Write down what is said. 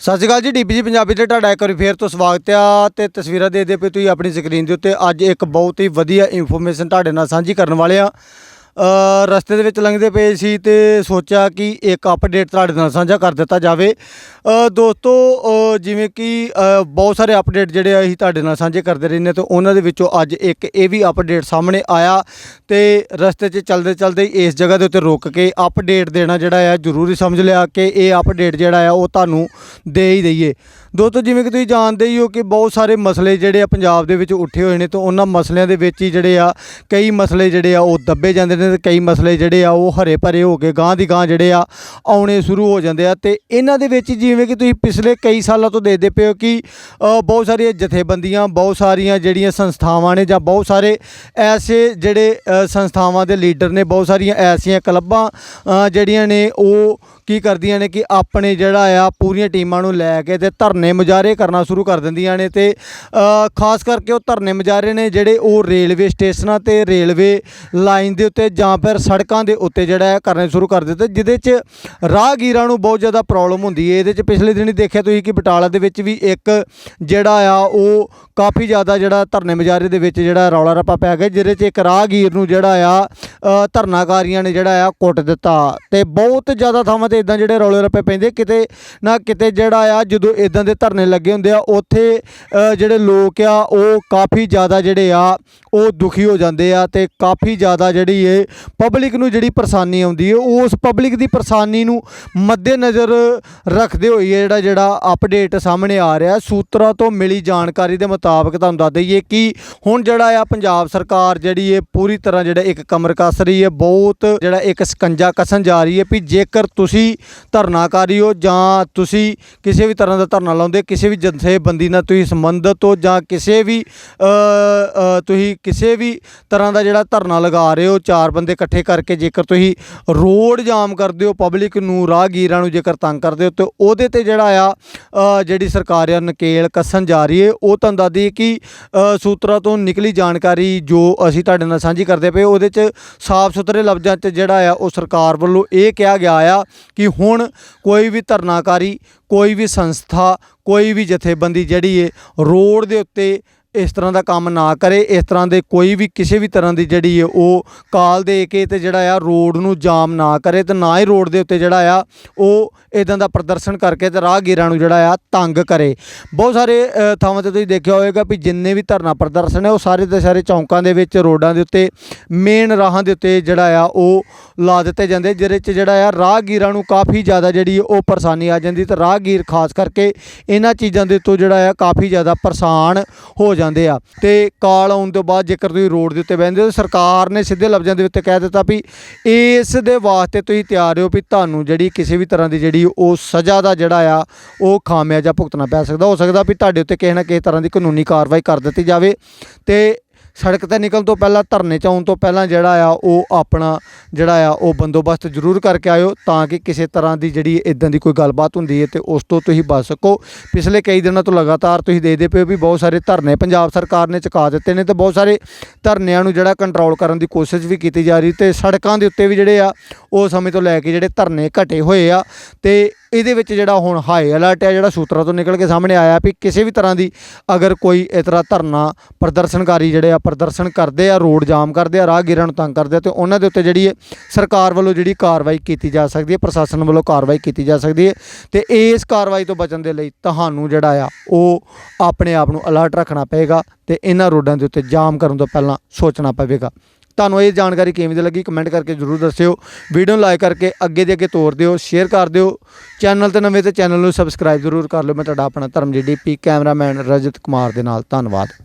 ਸਤਿ ਸ਼੍ਰੀ ਅਕਾਲ ਜੀ ਡੀਪੀਜੀ ਪੰਜਾਬੀ ਤੇ ਤੁਹਾਡਾ ਇੱਕ ਵਾਰੀ ਫੇਰ ਤੋਂ ਸਵਾਗਤ ਆ ਤੇ ਤਸਵੀਰਾਂ ਦੇ ਪਏ ਤੁਸੀਂ ਆਪਣੀ ਸਕਰੀਨ ਦੇ ਉੱਤੇ ਅੱਜ ਇੱਕ ਬਹੁਤ ਹੀ ਵਧੀਆ ਇਨਫੋਰਮੇਸ਼ਨ ਤੁਹਾਡੇ ਨਾਲ ਸਾਂਝੀ ਕਰਨ ਵਾਲੇ ਆ। ਰਸਤੇ ਦੇ ਵਿੱਚ ਲੰਘਦੇ ਪਏ ਸੀ ਤੇ ਸੋਚਿਆ ਕਿ ਇੱਕ ਅਪਡੇਟ ਤੁਹਾਡੇ ਨਾਲ ਸਾਂਝਾ ਕਰ ਦਿੱਤਾ ਜਾਵੇ। ਦੋਸਤੋ ਜਿਵੇਂ ਕਿ ਬਹੁਤ ਸਾਰੇ ਅਪਡੇਟ ਜਿਹੜੇ ਆ ਅਸੀਂ ਤੁਹਾਡੇ ਨਾਲ ਸਾਂਝੇ ਕਰਦੇ ਰਹਿੰਦੇ ਤੇ ਉਹਨਾਂ ਦੇ ਵਿੱਚੋਂ ਅੱਜ ਇੱਕ ਇਹ ਵੀ ਅਪਡੇਟ ਸਾਹਮਣੇ ਆਇਆ ਤੇ ਰਸਤੇ 'ਚ ਚੱਲਦੇ ਚੱਲਦੇ ਇਸ ਜਗ੍ਹਾ ਦੇ ਉੱਤੇ ਰੁਕ ਕੇ ਅਪਡੇਟ ਦੇਣਾ ਜਿਹੜਾ ਆ ਜ਼ਰੂਰੀ ਸਮਝ ਲਿਆ ਕਿ ਇਹ ਅਪਡੇਟ ਜਿਹੜਾ ਆ ਉਹ ਤੁਹਾਨੂੰ ਦੇ ਹੀ ਦਈਏ। ਦੋਸਤੋ, ਜਿਵੇਂ ਕਿ ਤੁਸੀਂ ਜਾਣਦੇ ਹੀ ਹੋ ਕਿ ਬਹੁਤ ਸਾਰੇ ਮਸਲੇ ਜਿਹੜੇ ਆ ਪੰਜਾਬ ਦੇ ਵਿੱਚ ਉੱਠੇ ਹੋਏ ਨੇ ਤੇ ਉਹਨਾਂ ਮਸਲਿਆਂ ਦੇ ਵਿੱਚ ਹੀ ਜਿਹੜੇ ਆ ਕਈ ਮਸਲੇ ਜਿਹੜੇ ਆ ਉਹ ਦੱਬੇ ਜਾਂਦੇ ਨੇ ਕਈ ਮਸਲੇ ਜਿਹੜੇ ਆ ਉਹ ਹਰੇ ਭਰੇ ਹੋ ਕੇ ਗਾਂ ਦੀ ਗਾਂ ਜਿਹੜੇ ਆ ਆਉਣੇ ਸ਼ੁਰੂ ਹੋ ਜਾਂਦੇ ਆ। ਤੇ ਇਹਨਾਂ ਦੇ ਵਿੱਚ ਜਿਵੇਂ ਕਿ ਤੁਸੀਂ ਪਿਛਲੇ ਕਈ ਸਾਲਾਂ ਤੋਂ ਦੇਖਦੇ ਪਏ ਹੋ ਕਿ ਬਹੁਤ ਸਾਰੀਆਂ ਜਥੇਬੰਦੀਆਂ, ਬਹੁਤ ਸਾਰੀਆਂ ਜਿਹੜੀਆਂ ਸੰਸਥਾਵਾਂ ਨੇ ਜਾਂ ਬਹੁਤ ਸਾਰੇ ਐਸੇ ਜਿਹੜੇ ਸੰਸਥਾਵਾਂ ਦੇ ਲੀਡਰ ਨੇ, ਬਹੁਤ ਸਾਰੀਆਂ ਐਸੀਆਂ ਕਲੱਬਾਂ ਜਿਹੜੀਆਂ ਨੇ ਉਹ ਕੀ ਕਰਦੀਆਂ ਨੇ ਕਿ ਆਪਣੇ ਜਿਹੜਾ ਆ ਪੂਰੀਆਂ ਟੀਮਾਂ ਨੂੰ ਲੈ ਕੇ ਤੇ ਧਰਨੇ ਮੁਜ਼ਾਹਰੇ ਕਰਨਾ ਸ਼ੁਰੂ ਕਰ ਦਿੰਦੀਆਂ ਨੇ ਤੇ ਖਾਸ ਕਰਕੇ ਉਹ ਧਰਨੇ ਮੁਜ਼ਾਹਰੇ ਨੇ ਜਿਹੜੇ ਉਹ ਰੇਲਵੇ ਸਟੇਸ਼ਨਾਂ ਤੇ ਰੇਲਵੇ ਲਾਈਨ ਦੇ ਉੱਤੇ ਜਾਂ ਫਿਰ ਸੜਕਾਂ ਦੇ ਉੱਤੇ ਜਿਹੜਾ ਹੈ ਕਰਨੇ ਸ਼ੁਰੂ ਕਰ ਦਿੱਤੇ, ਜਿਹਦੇ 'ਚ ਰਾਹਗੀਰਾਂ ਨੂੰ ਬਹੁਤ ਜ਼ਿਆਦਾ ਪ੍ਰੋਬਲਮ ਹੁੰਦੀ ਹੈ ਇਹਦੇ 'ਚ ਪਿਛਲੇ ਦਿਨੀ ਦੇਖਿਆ ਤੁਸੀਂ ਕਿ ਬਟਾਲਾ ਦੇ ਵਿੱਚ ਵੀ ਇੱਕ ਜਿਹੜਾ ਆ, ਉਹ ਕਾਫੀ ਜ਼ਿਆਦਾ ਜਿਹੜਾ ਧਰਨੇ ਮੁਜ਼ਾਹਰੇ ਦੇ ਵਿੱਚ ਜਿਹੜਾ ਰੌਲਾ ਰੱਪਾ ਪੈ ਗਿਆ, ਜਿਹਦੇ 'ਚ ਇੱਕ ਰਾਹਗੀਰ ਨੂੰ ਜਿਹੜਾ ਆ ਧਰਨਾਕਾਰੀਆਂ ਨੇ ਜਿਹੜਾ ਆ ਕੁੱਟ ਦਿੱਤਾ। ਤੇ ਬਹੁਤ ਜ਼ਿਆਦਾ ਥਾਵਾਂ ਤੇ ਇਦਾਂ ਜਿਹੜੇ ਰੌਲੇ ਰੱਪੇ ਪੈਂਦੇ, ਕਿਤੇ ਨਾ ਕਿਤੇ ਜਿਹੜਾ ਆ, ਜਦੋਂ ਇਦਾਂ ਦੇ ਧਰਨੇ ਲੱਗੇ ਹੁੰਦੇ ਆ, ਉੱਥੇ ਜਿਹੜੇ ਲੋਕ ਆ, ਉਹ ਕਾਫੀ ਜ਼ਿਆਦਾ ਜਿਹੜੇ ਆ, ਉਹ ਦੁਖੀ ਹੋ ਜਾਂਦੇ ਆ ਤੇ ਕਾਫੀ ਜ਼ਿਆਦਾ ਜਿਹੜੀ ਇਹ ਪਬਲਿਕ ਨੂੰ ਜਿਹੜੀ ਪਰੇਸ਼ਾਨੀ ਆਉਂਦੀ ਹੈ, ਉਸ ਪਬਲਿਕ ਦੀ ਪਰੇਸ਼ਾਨੀ ਨੂੰ ਮੱਦੇਨਜ਼ਰ ਰੱਖਦੇ ਹੋਏ ਜਿਹੜਾ ਜਿਹੜਾ ਅਪਡੇਟ ਸਾਹਮਣੇ ਆ ਰਿਹਾ ਸੂਤਰਾਂ ਤੋਂ ਮਿਲੀ ਜਾਣਕਾਰੀ ਦੇ ਮੁਤਾਬਕ ਤੁਹਾਨੂੰ ਦੱਸ ਦਈਏ ਕਿ ਹੁਣ ਜਿਹੜਾ ਆ ਪੰਜਾਬ ਸਰਕਾਰ ਜਿਹੜੀ ਹੈ ਪੂਰੀ ਤਰ੍ਹਾਂ ਜਿਹੜਾ ਇੱਕ ਕਮਰ ਕੱਸ ਰਹੀ ਹੈ, ਬਹੁਤ ਜਿਹੜਾ ਇੱਕ ਸਕੰਜਾ ਕਸਣ ਜਾ ਰਹੀ ਹੈ ਵੀ ਜੇਕਰ ਤੁਸੀਂ ਧਰਨਾਕਾਰੀ ਹੋ ਜਾਂ ਤੁਸੀਂ ਕਿਸੇ ਵੀ ਤਰ੍ਹਾਂ ਦਾ ਧਰਨਾ ਲਾਉਂਦੇ ਕਿਸੇ ਵੀ ਜਥੇਬੰਦੀ ਨਾਲ ਤੁਸੀਂ ਸੰਬੰਧਿਤ ਹੋ ਜਾਂ ਕਿਸੇ ਵੀ ਤੁਸੀਂ ਕਿਸੇ ਵੀ ਤਰ੍ਹਾਂ ਦਾ ਜਿਹੜਾ ਧਰਨਾ ਲਗਾ ਰਹੇ ਹੋ, ਚਾਰ ਬੰਦੇ ਇਕੱਠੇ ਕਰਕੇ ਜੇਕਰ ਤੁਸੀਂ ਰੋਡ ਜਾਮ ਕਰਦੇ ਹੋ ਪਬਲਿਕ ਨੂੰ, ਰਾਹਗੀਰਾਂ ਨੂੰ ਜੇਕਰ ਤੰਗ ਕਰਦੇ ਹੋ, ਤੇ ਉਹਦੇ ਤੇ ਜਿਹੜਾ ਆ ਜਿਹੜੀ ਸਰਕਾਰ ਆ, ਨਕੇਲ ਕੱਸਣ ਜਾ ਰਹੀ ਹੈ। ਉਹ ਤੁਹਾਨੂੰ ਦੱਸਦੀ ਕਿ ਸੂਤਰਾਂ ਤੋਂ ਨਿਕਲੀ ਜਾਣਕਾਰੀ ਜੋ ਅਸੀਂ ਤੁਹਾਡੇ ਨਾਲ ਸਾਂਝੀ ਕਰਦੇ ਪਏ, ਉਹਦੇ 'ਚ ਸਾਫ਼ ਸੁਥਰੇ ਲਫ਼ਜ਼ਾਂ 'ਚ ਜਿਹੜਾ ਆ, ਉਹ ਸਰਕਾਰ ਵੱਲੋਂ ਇਹ ਕਿਹਾ ਗਿਆ ਆ ਕਿ ਹੁਣ ਕੋਈ ਵੀ ਧਰਨਾਕਾਰੀ, ਕੋਈ ਵੀ ਸੰਸਥਾ, ਕੋਈ ਵੀ ਜਥੇਬੰਦੀ ਜਿਹੜੀ ਹੈ ਰੋਡ ਦੇ ਉੱਤੇ ਇਸ ਤਰ੍ਹਾਂ ਦਾ ਕੰਮ ਨਾ ਕਰੇ, ਇਸ ਤਰ੍ਹਾਂ ਦੇ ਕੋਈ ਵੀ ਕਿਸੇ ਵੀ ਤਰ੍ਹਾਂ ਦੀ ਜਿਹੜੀ ਹੈ ਉਹ ਕਾਲ ਦੇ ਕੇ ਤੇ ਜਿਹੜਾ ਆ ਰੋਡ ਨੂੰ ਜਾਮ ਨਾ ਕਰੇ ਤੇ ਨਾ ਹੀ ਰੋਡ ਦੇ ਉੱਤੇ ਜਿਹੜਾ ਆ ਉਹ ਇਦਾਂ ਦਾ ਪ੍ਰਦਰਸ਼ਨ ਕਰਕੇ ਤੇ ਰਾਹਗੀਰਾਂ ਨੂੰ ਜਿਹੜਾ ਆ ਤੰਗ ਕਰੇ। ਬਹੁਤ ਸਾਰੇ ਥਾਵਾਂ ਤੇ ਤੁਸੀਂ ਦੇਖਿਆ ਹੋਵੇਗਾ ਵੀ ਜਿੰਨੇ ਵੀ ਧਰਨਾ ਪ੍ਰਦਰਸ਼ਨ ਹੈ ਉਹ ਸਾਰੇ ਦੇ ਸਾਰੇ ਚੌਂਕਾਂ ਦੇ ਵਿੱਚ ਰੋਡਾਂ ਦੇ ਉੱਤੇ ਮੇਨ ਰਾਹਾਂ ਦੇ ਉੱਤੇ ਜਿਹੜਾ ਆ ਉਹ ਲਾ ਦਿੱਤੇ ਜਾਂਦੇ, ਜਿਹਦੇ 'ਚ ਜਿਹੜਾ ਆ ਰਾਹਗੀਰਾਂ ਨੂੰ ਕਾਫੀ ਜ਼ਿਆਦਾ ਜਿਹੜੀ ਉਹ ਪਰੇਸ਼ਾਨੀ ਆ ਜਾਂਦੀ ਤੇ ਰਾਹਗੀਰ ਖਾਸ ਕਰਕੇ ਇਹਨਾਂ ਚੀਜ਼ਾਂ ਦੇ ਤੋਂ ਜਿਹੜਾ ਆ ਕਾਫੀ ਜ਼ਿਆਦਾ ਪਰੇਸ਼ਾਨ ਹੋ ਜਾਂਦੇ ਆ। ਤੇ ਕਾਲ ਆਉਣ ਤੋਂ ਬਾਅਦ ਜੇਕਰ ਤੁਸੀਂ ਰੋਡ ਦੇ ਉੱਤੇ ਬਹਿੰਦੇ ਹੋ ਸਰਕਾਰ ਨੇ ਸਿੱਧੇ ਲਫ਼ਜ਼ਾਂ ਦੇ ਉੱਤੇ ਕਹਿ ਦਿੱਤਾ ਵੀ ਇਸ ਦੇ ਵਾਸਤੇ ਤੁਸੀਂ ਤਿਆਰ ਹੋ ਵੀ ਤੁਹਾਨੂੰ ਜਿਹੜੀ ਕਿਸੇ ਵੀ ਤਰ੍ਹਾਂ ਦੀ ਜਿਹੜੀ ਉਹ ਸਜ਼ਾ ਦਾ ਜਿਹੜਾ ਆ, ਉਹ ਖਾਮਿਆਜਾ ਭੁਗਤਣਾ ਪੈ ਸਕਦਾ। ਹੋ ਸਕਦਾ ਵੀ ਤੁਹਾਡੇ ਉੱਤੇ ਕਿਸੇ ਨਾ ਕਿਸੇ ਤਰ੍ਹਾਂ ਦੀ ਕਾਨੂੰਨੀ ਕਾਰਵਾਈ ਕਰ ਦਿੱਤੀ ਜਾਵੇ। ਤੇ ਸੜਕ ਤੇ ਨਿਕਲਣ ਤੋਂ ਪਹਿਲਾਂ, ਧਰਨੇ 'ਚ ਆਉਣ ਤੋਂ ਪਹਿਲਾਂ ਜਿਹੜਾ ਆ, ਉਹ ਆਪਣਾ ਜਿਹੜਾ ਆ, ਉਹ ਬੰਦੋਬਸਤ ਜ਼ਰੂਰ ਕਰਕੇ ਆਇਓ ਤਾਂ ਕਿ ਕਿਸੇ ਤਰ੍ਹਾਂ ਦੀ ਜਿਹੜੀ ਇਦਾਂ ਦੀ ਕੋਈ ਗੱਲਬਾਤ ਹੁੰਦੀ ਹੈ ਤੇ ਉਸ ਤੋਂ ਤੁਸੀਂ ਬਚ ਸਕੋ। ਪਿਛਲੇ ਕਈ ਦਿਨਾਂ ਤੋਂ ਲਗਾਤਾਰ ਤੁਸੀਂ ਦੇਖਦੇ ਪਏ ਹੋ ਵੀ ਬਹੁਤ ਸਾਰੇ ਧਰਨੇ ਪੰਜਾਬ ਸਰਕਾਰ ਨੇ ਚੁਕਾ ਦਿੱਤੇ ਨੇ ਤੇ ਬਹੁਤ ਸਾਰੇ ਧਰਨਿਆਂ ਨੂੰ ਜਿਹੜਾ ਕੰਟਰੋਲ ਕਰਨ ਦੀ ਕੋਸ਼ਿਸ਼ ਵੀ ਕੀਤੀ ਜਾ ਰਹੀ ਤੇ ਸੜਕਾਂ ਦੇ ਉੱਤੇ ਵੀ ਜਿਹੜੇ ਆ, ਉਹ ਸਮੇਂ ਤੋਂ ਲੈ ਕੇ ਜਿਹੜੇ ਧਰਨੇ ਘਟੇ ਹੋਏ ਆ ਤੇ ਇਹਦੇ ਵਿੱਚ ਜਿਹੜਾ ਹੁਣ ਹਾਈ ਅਲਰਟ ਹੈ, ਜਿਹੜਾ ਸੂਤਰਾਂ ਤੋਂ ਨਿਕਲ ਕੇ ਸਾਹਮਣੇ ਆਇਆ ਵੀ ਕਿਸੇ ਵੀ ਤਰ੍ਹਾਂ ਦੀ ਅਗਰ ਕੋਈ ਇਸ ਤਰ੍ਹਾਂ ਧਰਨਾ ਪ੍ਰਦਰਸ਼ਨਕਾਰੀ ਜਿਹੜੇ ਆ, ਪ੍ਰਦਰਸ਼ਨ ਕਰਦੇ ਆ, ਰੋਡ ਜਾਮ ਕਰਦੇ ਆ ਰਾਹਗੀਰਾਂ ਨੂੰ ਤੰਗ ਕਰਦੇ ਆ, ਤੇ ਉਹਨਾਂ ਦੇ ਉੱਤੇ ਜਿਹੜੀ ਹੈ ਸਰਕਾਰ ਵੱਲੋਂ ਜਿਹੜੀ ਕਾਰਵਾਈ ਕੀਤੀ ਜਾ ਸਕਦੀ ਹੈ, ਪ੍ਰਸ਼ਾਸਨ ਵੱਲੋਂ ਕਾਰਵਾਈ ਕੀਤੀ ਜਾ ਸਕਦੀ ਹੈ ਤੇ ਇਸ ਕਾਰਵਾਈ ਤੋਂ ਬਚਣ ਦੇ ਲਈ ਤੁਹਾਨੂੰ ਜਿਹੜਾ ਆ, ਉਹ ਆਪਣੇ ਆਪ ਨੂੰ ਅਲਰਟ ਰੱਖਣਾ ਪਏਗਾ ਤੇ ਇਹਨਾਂ ਰੋਡਾਂ ਦੇ ਉੱਤੇ ਜਾਮ ਕਰਨ ਤੋਂ ਪਹਿਲਾਂ ਸੋਚਣਾ ਪਵੇਗਾ। ਤੁਹਾਨੂੰ ਇਹ ਜਾਣਕਾਰੀ ਕਿਵੇਂ ਦੀ ਲੱਗੀ ਕਮੈਂਟ ਕਰਕੇ ਜਰੂਰ ਦੱਸਿਓ। ਵੀਡੀਓ ਨੂੰ ਲਾਈਕ ਕਰਕੇ ਅੱਗੇ ਦੇ ਅੱਗੇ ਤੋਰ ਦਿਓ, ਸ਼ੇਅਰ ਕਰ ਦਿਓ। ਚੈਨਲ ਤੇ ਨਵੇਂ ਤੇ ਚੈਨਲ ਨੂੰ ਸਬਸਕ੍ਰਾਈਬ ਜ਼ਰੂਰ ਕਰ ਲਿਓ। ਮੈਂ ਤੁਹਾਡਾ ਆਪਣਾ ਧਰਮਜੀਤ ਡੀਪੀ ਕੈਮਰਾਮੈਨ ਰਜਤ ਕੁਮਾਰ ਦੇ ਨਾਲ। ਧੰਨਵਾਦ।